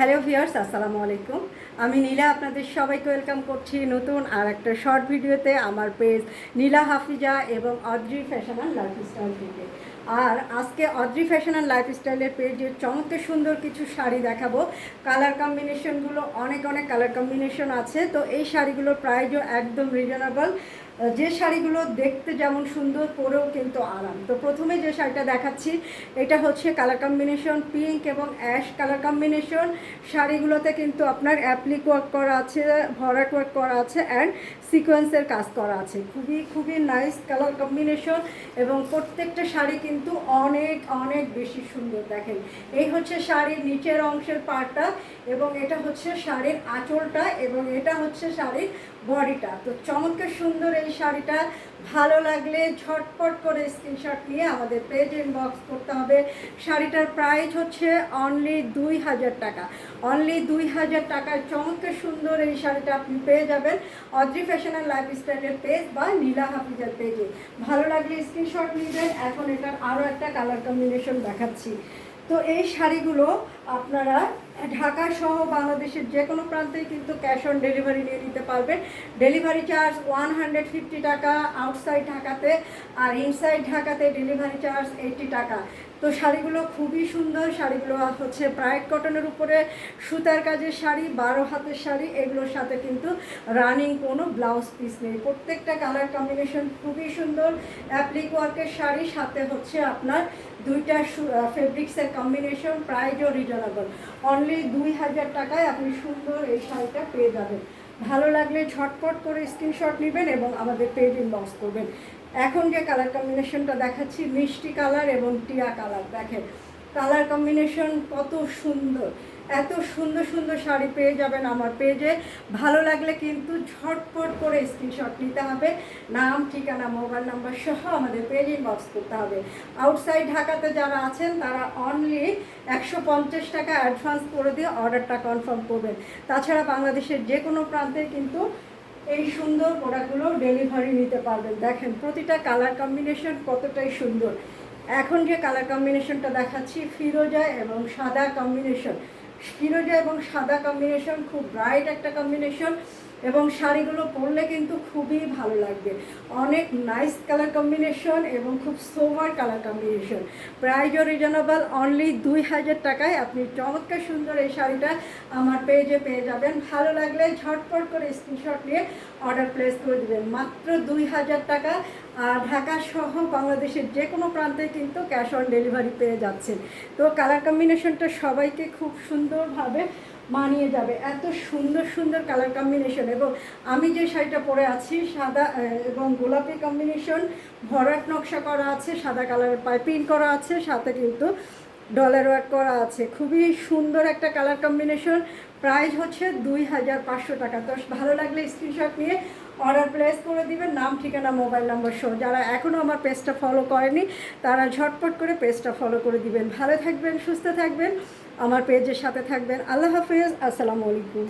Hello viewers, আসসালামু আলাইকুম। আমি নীলা, আপনাদের সবাইকে ওয়েলকাম করছি নতুন আর একটা শর্ট ভিডিওতে আমার পেজ নীলা হাফিজা এবং অদ্রি ফ্যাশন অ্যান্ড লাইফস্টাইল থেকে। আর আজকে অদ্রি ফ্যাশন অ্যান্ড লাইফস্টাইলের পেজে চমৎকার সুন্দর কিছু শাড়ি দেখাবো। কালার কম্বিনেশনগুলো অনেক অনেক কালার কম্বিনেশন আছে। তো এই শাড়িগুলোর প্রাইজও একদম রিজনেবল যে শাড়িগুলো দেখতে যেমন সুন্দর, পরেও কিন্তু আরাম। তো প্রথমে যে শাড়িটা দেখাচ্ছি, এটা হচ্ছে কালার কম্বিনেশন পিঙ্ক এবং অ্যাশ কালার কম্বিনেশন শাড়িগুলোতে কিন্তু আপনার অ্যাপ্লিক ওয়ার্ক করা আছে, ভরাট ওয়ার্ক করা আছে অ্যান্ড সিকোয়েন্সের কাজ করা আছে। খুবই খুবই নাইস কালার কম্বিনেশন এবং প্রত্যেকটা শাড়ি কিন্তু অনেক অনেক বেশি সুন্দর, দেখেন। এই হচ্ছে শাড়ির নিচের অংশের পার্টটা এবং এটা হচ্ছে শাড়ির আঁচলটা এবং এটা হচ্ছে শাড়ির বডিটা। তো চমৎকার সুন্দর এই শাড়িটা। ভালো লাগলে ঝটপট করে স্ক্রিনশট নিয়ে আমাদের পেজ ইনবক্স করতে হবে। শাড়িটার প্রাইস হচ্ছে অনলি দুই হাজার টাকা। অনলি দুই হাজার টাকায় চমৎকার সুন্দর এই শাড়িটা আপনি পেয়ে যাবেন অদ্রি ফ্যাশন অ্যান্ড লাইফস্টাইলের পেজ বা নীলা হাফিজের পেজে ভালো লাগলে স্ক্রিনশট নেবেন। এখন এটার আরও একটা কালার কম্বিনেশন দেখাচ্ছি। তো এই শাড়িগুলো আপনারা ঢাকা সহ বাংলাদেশের যে কোনো প্রান্তেই কিন্তু ক্যাশ অন ডেলিভারি নিয়ে নিতে পারবেন। Delivery charge one hundred fifty টাকা আউটসাইড ঢাকাতে আর ইনসাইড ঢাকাতে ডেলিভারি চার্জ এইটি টাকা। তো শাড়িগুলো খুবই সুন্দর, শাড়িগুলো হচ্ছে ব্রাইট কটনের উপরে, সুতার কাজের শাড়ি, বারো হাতের শাড়ি, এগুলোর সাথে কিন্তু রানিং কোনো ব্লাউজ পিস নেই। প্রত্যেকটা কালার কম্বিনেশন খুবই সুন্দর। অ্যাপ্লিক ওয়ার্কের শাড়ি, সাথে হচ্ছে আপনার দুইটা ফেব্রিক্সের কম্বিনেশন প্রাইজও রিজনেবল অনলি দুই হাজার টাকায় আপনি সুন্দর এই শাড়িটা পেয়ে যাবেন। ভালো লাগলে ঝটপট করে স্ক্রিনশট নেবেন এবং আমাদের পেজ ইনবক্স করবেন। এখন যে কালার কম্বিনেশনটা দেখাচ্ছি, মিষ্টি কালার এবং টিয়া কালার দেখেন। কালার কম্বিনেশন কত সুন্দর। এত সুন্দর সুন্দর শাড়ি পেয়ে যাবেন আমার পেজে। ভালো লাগলে কিন্তু ঝটপট করে স্ক্রিনশট নিতে হবে। নাম, ঠিকানা মোবাইল নাম্বার সহ আমাদের পেজ ইনবক্স করতে হবে। আউটসাইড ঢাকাতে যারা আছেন, তারা অনলি একশো পঞ্চাশ টাকা অ্যাডভান্স করে দিয়ে অর্ডারটা কনফার্ম করবেন। তাছাড়া বাংলাদেশের যে কোনো প্রান্তে কিন্তু এই সুন্দর প্রোডাক্টগুলো ডেলিভারি নিতে পারবেন। দেখেন, প্রতিটা কালার কম্বিনেশন কতটাই সুন্দর। এখন যে কালার কম্বিনেশনটা দেখাচ্ছি, ফিরোজা এবং সাদা কম্বিনেশন ফিরোজা এবং সাদা কম্বিনেশন খুব ব্রাইট একটা কম্বিনেশন এবং শাড়িগুলো পরলে কিন্তু খুবই ভালো লাগবে। অনেক নাইস কালার কম্বিনেশন এবং খুব সোভার কালার কম্বিনেশন প্রাইজও রিজনেবল অনলি দুই হাজার টাকায় আপনি চমৎকার সুন্দর এই শাড়িটা আমার পেজে পেয়ে যাবেন। ভালো লাগলে ঝটপট করে স্ক্রিনশট নিয়ে অর্ডার প্লেস করে দেবেন। মাত্র দুই হাজার টাকা আর ঢাকা সহ বাংলাদেশের যে কোনো প্রান্তে কিন্তু ক্যাশ অন ডেলিভারি পেয়ে যাচ্ছেন। তো কালার কম্বিনেশনটা সবাইকে খুব সুন্দরভাবে মানিয়ে যাবে। এত সুন্দর সুন্দর কালার কম্বিনেশন এবং আমি যে শাড়িটা পরে আছি, সাদা এবং গোলাপি কম্বিনেশন ভরাট নকশা করা আছে, সাদা কালারের পাইপিং করা আছে, সাথে কিন্তু ডলার ওয়ার্ক করা আছে। খুবই সুন্দর একটা কালার কম্বিনেশন প্রাইস হচ্ছে দুই হাজার পাঁচশো টাকা। তো ভালো লাগলে স্ক্রিনশট নিয়ে অর্ডার প্লেস করে দিবেন। নাম, ঠিকানা মোবাইল নাম্বার সহ। যারা এখনও আমার পেজটা ফলো করেনি, তারা ঝটপট করে পেজটা ফলো করে দিবেন। ভালো থাকবেন, সুস্থ থাকবেন। আমার পেজের সাথে থাকবেন। আল্লাহ হাফেজ আসসালামু আলাইকুম।